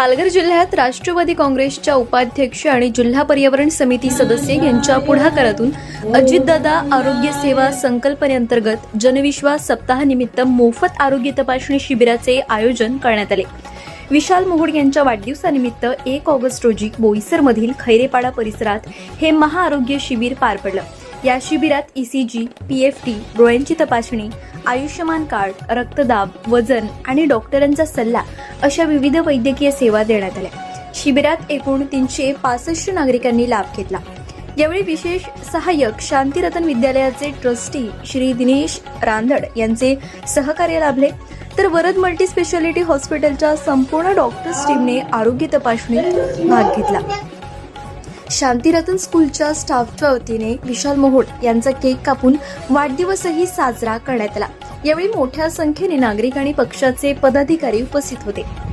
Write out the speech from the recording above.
पालघर जिल्ह्यात राष्ट्रवादी काँग्रेसच्या उपाध्यक्ष आणि जिल्हा पर्यावरण समिती सदस्य यांच्या पुढाकारातून अजितदादा आरोग्य सेवा संकल्पनेअंतर्गत जनविश्वास सप्ताहानिमित्त मोफत आरोग्य तपासणी शिबिराचे आयोजन करण्यात आले. विशाल मोहोड यांच्या वाढदिवसानिमित्त एक ऑगस्ट रोजी बोईसरमधील खैरेपाडा परिसरात हे महाआरोग्य शिबिर पार पडलं. या शिबिरात ईसीजी पी एफ टी डोळ्यांची तपासणी आयुष्यमान कार्ड रक्तदाब वजन आणि डॉक्टरांचा सल्ला अशा विविध वैद्यकीय सेवा देण्यात आल्या. शिबिरात एकूण तीनशे पासष्ट नागरिकांनी लाभ घेतला. यावेळी विशेष सहाय्यक शांतिरतन विद्यालयाचे ट्रस्टी श्री दिनेश रांधड यांचे सहकार्य लाभले. तर वरद मल्टी स्पेशालिटी हॉस्पिटलच्या संपूर्ण डॉक्टर्स टीमने आरोग्य तपासणीत भाग घेतला. शांतिरतन स्कूलच्या स्टाफच्या वतीने विशाल मोहोळ यांचा केक कापून वाढदिवसही साजरा करण्यात आला. यावेळी मोठ्या संख्येने नागरिक आणि पक्षाचे पदाधिकारी उपस्थित होते.